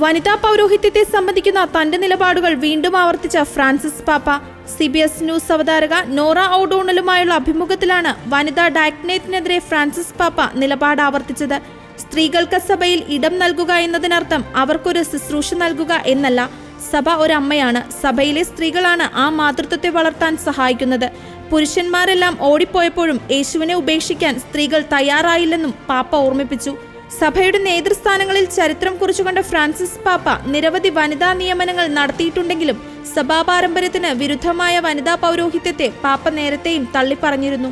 വനിതാ പൗരോഹിത്യത്തെ സംബന്ധിക്കുന്ന തന്റെ നിലപാടുകൾ വീണ്ടും ആവർത്തിച്ച ഫ്രാൻസിസ് പാപ്പ. സി ബി എസ് ന്യൂസ് അവതാരക നോറ ഔഡോണലുമായുള്ള അഭിമുഖത്തിലാണ് വനിതാ ഡയക്നേറ്റിനെതിരെ ഫ്രാൻസിസ് പാപ്പ നിലപാട് ആവർത്തിച്ചത്. സ്ത്രീകൾക്ക് സഭയിൽ ഇടം നൽകുക എന്നതിനർത്ഥം അവർക്കൊരു ശുശ്രൂഷ നൽകുക എന്നല്ല. സഭ ഒരമ്മയാണ്. സഭയിലെ സ്ത്രീകളാണ് ആ മാതൃത്വത്തെ വളർത്താൻ സഹായിക്കുന്നത്. പുരുഷന്മാരെല്ലാം ഓടിപ്പോയപ്പോഴും യേശുവിനെ ഉപേക്ഷിക്കാൻ സ്ത്രീകൾ തയ്യാറായില്ലെന്നും പാപ്പ ഓർമ്മിപ്പിച്ചു. സഭയുടെ നേതൃസ്ഥാനങ്ങളിൽ ചരിത്രം കുറിച്ചുകൊണ്ട് ഫ്രാൻസിസ് പാപ്പ നിരവധി വനിതാ നിയമനങ്ങൾ നടത്തിയിട്ടുണ്ടെങ്കിലും സഭാ പാരമ്പര്യത്തിന് വിരുദ്ധമായ വനിതാ പൗരോഹിത്യത്തെ പാപ്പ നേരത്തെയും തള്ളിപ്പറഞ്ഞിരുന്നു.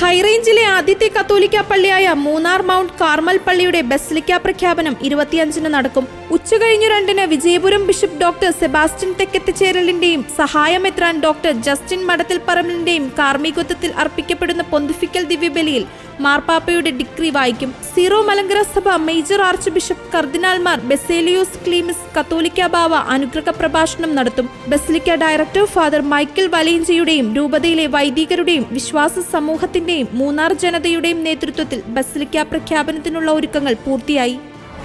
ഹൈറേഞ്ചിലെ ആദ്യത്തെ കത്തോലിക്ക പള്ളിയായ മൂന്നാർ മൗണ്ട് കാർമൽ പള്ളിയുടെ ബസ്ലിക്ക പ്രഖ്യാപനം ഇരുപത്തിയഞ്ചിന് നടക്കും. ഉച്ചകഴിഞ്ഞ് രണ്ടിന് വിജയപുരം ബിഷപ്പ് ഡോക്ടർ സെബാസ്റ്റ്യൻ തെക്കത്തിച്ചേരലിന്റെയും സഹായമെത്രാൻ ഡോക്ടർ ജസ്റ്റിൻ മടത്തിൽ മടത്തിൽപ്പറമ്പിലിന്റെയും കാർമ്മികത്വത്തിൽ അർപ്പിക്കപ്പെടുന്ന പൊന്തിഫിക്കൽ ദിവ്യബലിയിൽ മാർപ്പാപ്പയുടെ ഡിഗ്രി വായിക്കും. സീറോ മലങ്കര സഭ മേജർ ആർച്ച് ബിഷപ്പ് കർദിനാൾമാർ ബെസേലിയോസ് ക്ലീമിസ് കത്തോലിക്ക ബാവ അനുഗ്രഹ പ്രഭാഷണം നടത്തും. ബസിലിക്ക ഡയറക്ടർ ഫാദർ മൈക്കിൾ വലേഞ്ചയുടെയും രൂപതയിലെ വൈദികരുടെയും വിശ്വാസ സമൂഹത്തിന്റെയും മൂന്നാർ ജനതയുടെയും നേതൃത്വത്തിൽ ബസിലിക്ക പ്രഖ്യാപനത്തിനുള്ള ഒരുക്കങ്ങൾ പൂർത്തിയായി.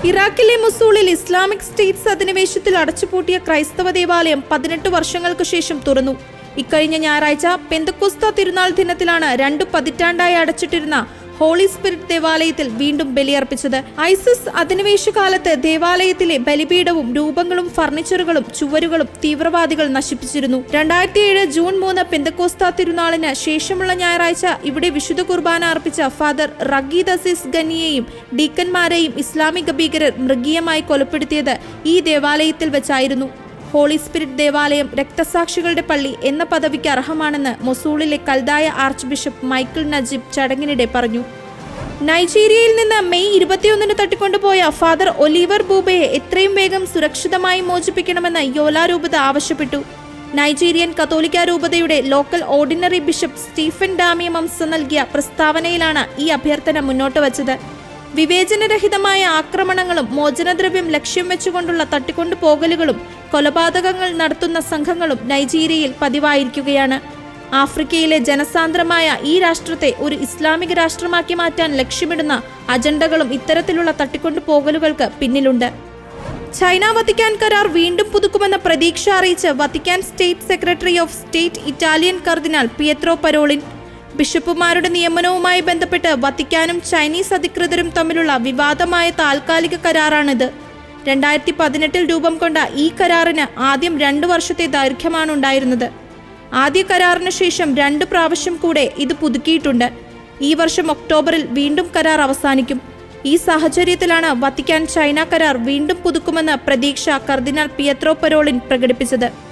ഇറാഖിലെ മുസൂളിൽ ഇസ്ലാമിക് സ്റ്റേറ്റ്സ് അധിനിവേശത്തിൽ അടച്ചുപൂട്ടിയ ക്രൈസ്തവ ദേവാലയം പതിനെട്ട് വർഷങ്ങൾക്ക് ശേഷം തുറന്നു. ഇക്കഴിഞ്ഞ ഞായറാഴ്ച പെന്തക്കോസ്ത തിരുനാൾ ദിനത്തിലാണ് രണ്ടു പതിറ്റാണ്ടായി അടച്ചിട്ടിരുന്ന ഹോളി സ്പിരിറ്റ് ദേവാലയത്തിൽ വീണ്ടും ബലിയർപ്പിച്ചത്. ഐസിസ് അധിനിവേശകാലത്ത് ദേവാലയത്തിലെ ബലിപീഠവും രൂപങ്ങളും ഫർണിച്ചറുകളും ചുവരുകളും തീവ്രവാദികൾ നശിപ്പിച്ചിരുന്നു. രണ്ടായിരത്തി ഏഴ് ജൂൺ മൂന്ന് പെന്തക്കോസ്ത തിരുനാളിന് ശേഷമുള്ള ഞായറാഴ്ച ഇവിടെ വിശുദ്ധ കുർബാന അർപ്പിച്ച ഫാദർ റഗീദ് അസീസ് ഗനിയെയും ഡീക്കന്മാരെയും ഇസ്ലാമിക ഭീകരർ മൃഗീയമായി കൊലപ്പെടുത്തിയത് ഈ ദേവാലയത്തിൽ വെച്ചായിരുന്നു. ഹോളി സ്പിരിറ്റ് ദേവാലയം രക്തസാക്ഷികളുടെ പള്ളി എന്ന പദവിക്ക് അർഹമാണെന്ന് മൊസൂളിലെ കൽദായ ആർച്ച് ബിഷപ്പ് മൈക്കിൾ നജീബ് ചടങ്ങിനിടെ പറഞ്ഞു. നൈജീരിയയിൽ നിന്ന് മെയ് ഇരുപത്തിയൊന്നിന് തട്ടിക്കൊണ്ടുപോയ ഫാദർ ഒലിവർ ബൂബയെ എത്രയും വേഗം സുരക്ഷിതമായി മോചിപ്പിക്കണമെന്ന് യോലാരൂപത ആവശ്യപ്പെട്ടു. നൈജീരിയൻ കത്തോലിക്ക രൂപതയുടെ local ordinary bishop Stephen Dami Mamza നൽകിയ പ്രസ്താവനയിലാണ് ഈ അഭ്യർത്ഥന മുന്നോട്ട് വച്ചത്. വിവേചനരഹിതമായ ആക്രമണങ്ങളും മോചനദ്രവ്യം ലക്ഷ്യം വെച്ചുകൊണ്ടുള്ള തട്ടിക്കൊണ്ടുപോകലുകളും കൊലപാതകങ്ങൾ നടത്തുന്ന സംഘങ്ങളും നൈജീരിയയിൽ പതിവായിരിക്കുകയാണ്. ആഫ്രിക്കയിലെ ജനസാന്ദ്രമായ ഈ രാഷ്ട്രത്തെ ഒരു ഇസ്ലാമിക രാഷ്ട്രമാക്കി മാറ്റാൻ ലക്ഷ്യമിടുന്ന അജണ്ടകളും ഇത്തരത്തിലുള്ള തട്ടിക്കൊണ്ടുപോകലുകൾക്ക് പിന്നിലുണ്ട്. ചൈന വത്തിക്കാൻ കരാർ വീണ്ടും പുതുക്കുമെന്ന പ്രതീക്ഷ അറിയിച്ച് Vatican state secretary of state Italian cardinal Pietro Parolin ബിഷപ്പുമാരുടെ നിയമനവുമായി ബന്ധപ്പെട്ട് വത്തിക്കാനും ചൈനീസ് അധികൃതരും തമ്മിലുള്ള വിവാദമായ താൽക്കാലിക കരാറാണിത്. രണ്ടായിരത്തി പതിനെട്ടിൽ രൂപം കൊണ്ട ഈ കരാറിന് ആദ്യം രണ്ടു വർഷത്തെ ദൈർഘ്യമാണ് ഉണ്ടായിരുന്നത് ആദ്യ കരാറിന് ശേഷം രണ്ട് പ്രാവശ്യം കൂടെ ഇത് പുതുക്കിയിട്ടുണ്ട്. ഈ വർഷം ഒക്ടോബറിൽ വീണ്ടും കരാർ അവസാനിക്കും. ഈ സാഹചര്യത്തിലാണ് വത്തിക്കാൻ ചൈന കരാർ വീണ്ടും പുതുക്കുമെന്ന് പ്രതീക്ഷ കർദിനാൾ പിയത്രോ പരോളിൻ പ്രകടിപ്പിച്ചത്.